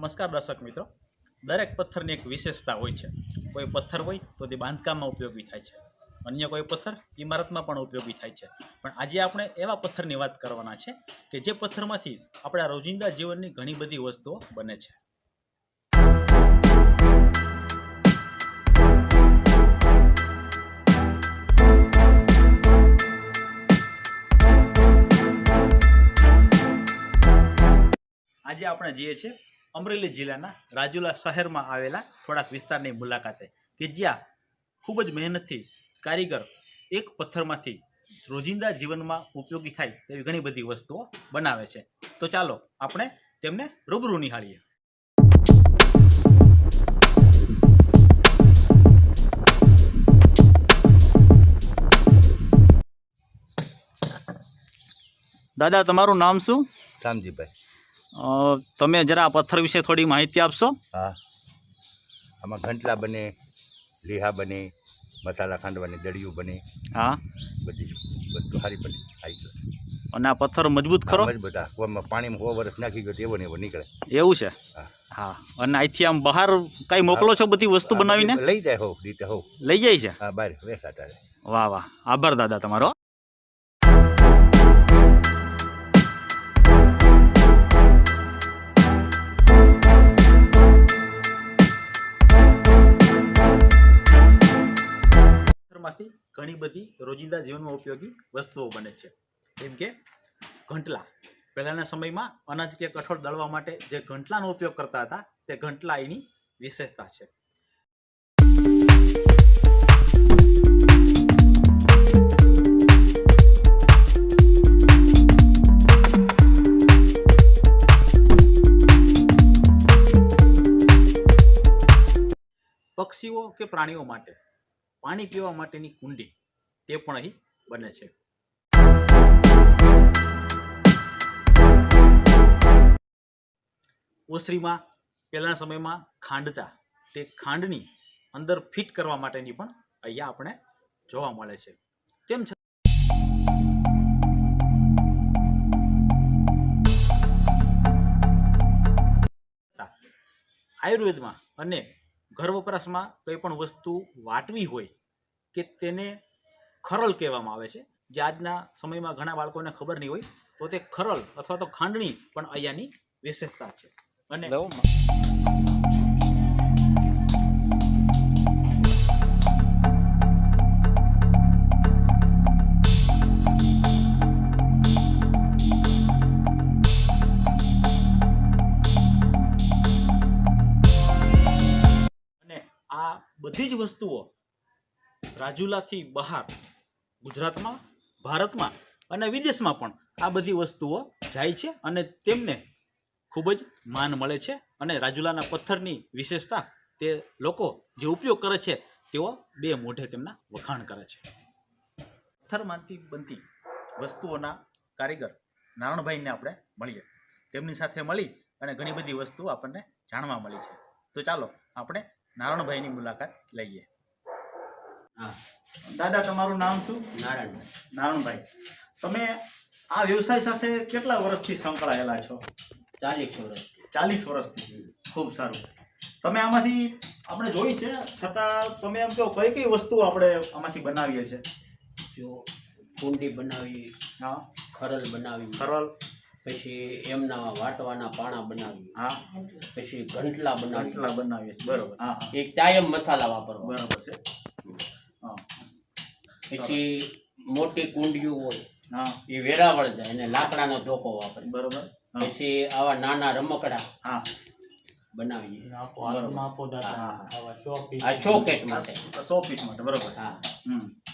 નમસ્કાર દર્શક મિત્રો. દરેક પથ્થરની એક વિશેષતા હોય છે. કોઈ પથ્થર હોય તો તે બાંધકામમાં ઉપયોગી થાય છે. અન્ય કોઈ પથ્થર ઇમારતમાં પણ ઉપયોગી થાય છે. પણ આજે આપણે એવા પથ્થરની વાત કરવાના છે કે જે પથ્થરમાંથી આપણા રોજિંદા જીવનની ઘણી બધી વસ્તુઓ બને છે. આજે આપણે જઈએ છીએ અમરેલી જિલ્લાના રાજુલા શહેરમાં આવેલા થોડાક વિસ્તારની મુલાકાતે કે જ્યાં ખૂબ જ મહેનતથી કારીગર એક પથ્થરમાંથી રોજિંદા જીવનમાં ઉપયોગી થાય તેવી ઘણી બધી વસ્તુઓ બનાવે છે. તો ચાલો આપણે તેમને રૂબરૂ નિહાળીએ. દાદા તમારું નામ શું? શામજીભાઈ અ, તમે જરા પથ્થર વિશે થોડી માહિતી આપશો? હા. આમાં ઘંટલા બને લીહા બને મસાલા ખાંડવાની દળિયું બને. હા. બધી બધું સારી બને આવી અને આ પથ્થર મજબૂત ખરો? મજબૂત પાણીમાં સો વર્ષ નાખી ગયો એવો ને એવો નીકળે. એવું છે? હા. હા. અને અહીંથી આમ બહાર કઈ મોકલો છો બધી વસ્તુ બનાવીને? લઈ જાય હો રીતે હો. લઈ જાય છે? હા બહાર વેસાતા તારે વાહ વાહ. આભાર દાદા તમારો. પથ્થરમાંથી ઘણી બધી રોજિંદા જીવનમાં ઉપયોગી વસ્તુઓ બને છે. જેમ કે ઘંટલા. પહેલાંના સમયમાં અનાજ કે કઠોળ દળવા માટે જે ઘંટલાનો ઉપયોગ કરતા હતા, તે ઘંટલા એની વિશેષતા છે. પક્ષીઓ કે પ્રાણીઓ માટે પાણી પીવા માટેની કુંડી તે પણ અહીં બને છે. ઓસરીમાં પહેલાના સમયમાં ખાંડતા તે ખાંડની અંદર ફિટ કરવા માટેની પણ અહીંયા આપણે જોવા મળે છે. તેમ છતાં આયુર્વેદમાં અને ઘર વપરાશમાં કંઈ પણ વસ્તુ વાટવી હોય કે તેને ખરલ કહેવામાં આવે છે. જે આજના સમયમાં ઘણા બાળકોને ખબર નહીં હોય તો તે ખરલ અથવા તો ખાંડણી પણ અહીંયાની વિશેષતા છે. અને અને આ બધી જ વસ્તુઓ રાજુલાથી બહાર ગુજરાતમાં, ભારતમાં અને વિદેશમાં પણ આ બધી વસ્તુઓ જાય છે અને તેમને ખૂબ જ માન મળે છે અને રાજુલાના પથ્થરની વિશેષતા તે લોકો જે ઉપયોગ કરે છે તેઓ બે મોઢે તેમના વખાણ કરે છે. પથ્થરમાંથી બનતી વસ્તુઓના કારીગર નારણભાઈને આપણે મળીએ. તેમની સાથે મળી અને ઘણી બધી વસ્તુઓ આપણને જાણવા મળી છે. તો ચાલો આપણે નારણભાઈની મુલાકાત લઈએ. હા. દાદા તમારું નામ શું? નારાયણભાઈ. નારણભાઈ તમે આ વ્યવસાય સાથે કેટલા વર્ષથી સંકળાયેલા છો? ચાલીસ વર્ષ ચાલીસ વર્ષથી. ખૂબ સારું. તમે આમાંથી આપણે જોઈ છે છતાં તમે એમ કહો કઈ કઈ વસ્તુ આપણે આમાંથી બનાવીએ છીએ? જો કુંડી બનાવી હા. ખરલ બનાવી ખરલ. પછી એમના વાટવાના પાણા બનાવી હા. પછી ઘંટલા બનાવી. ઘંટલા બનાવીએ બરોબર. હા એક ચાયમ મસાલા વાપરવા બરાબર છે. પછી મોટી કુંડિયું હોય હા. એ વેરાવળ જાય અને લાકડાનો ધોકો વાપરે. બરોબર. પછી આવા નાના રમકડા હા. બનાવીએ. બરોબર. હા હા. માટે. સો પીસ માટે બરોબર. હા.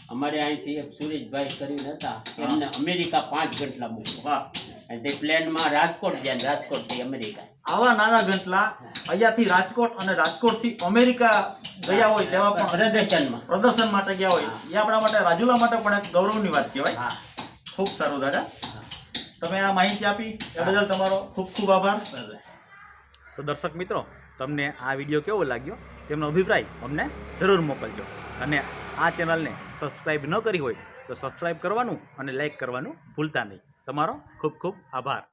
અમારે અહીંથી એક સુરેશભાઈ કરીને હતા. એમને અમેરિકા પાંચ ઘંટલા મૂક્યા. વાહ. તે પ્લેનમાં રાજકોટ ગયા ને રાજકોટથી અમેરિકા આવા નાના ગંટલા? અહીંયાથી રાજકોટ અને રાજકોટથી અમેરિકા ગયા હોય તેવા પણ પ્રદર્શનમાં. પ્રદર્શન માટે ગયા હોય. એ આપણા માટે રાજુલા માટે પણ એક ગૌરવની વાત કહેવાય. હા. ખૂબ સારું દાદા. તમે આ માહિતી આપી. એ બદલ તમારો ખૂબ ખૂબ આભાર. તો દર્શક મિત્રો તમને આ વીડિયો કેવો લાગ્યો? તેમનો અભિપ્રાય અમને જરૂર મોકલજો. અને આ ચેનલને સબસ્ક્રાઈબ ન કરી હોય તો સબસ્ક્રાઈબ કરવાનું અને લાઈક કરવાનું ભૂલતા નહીં. તમારો ખૂબ ખૂબ આભાર.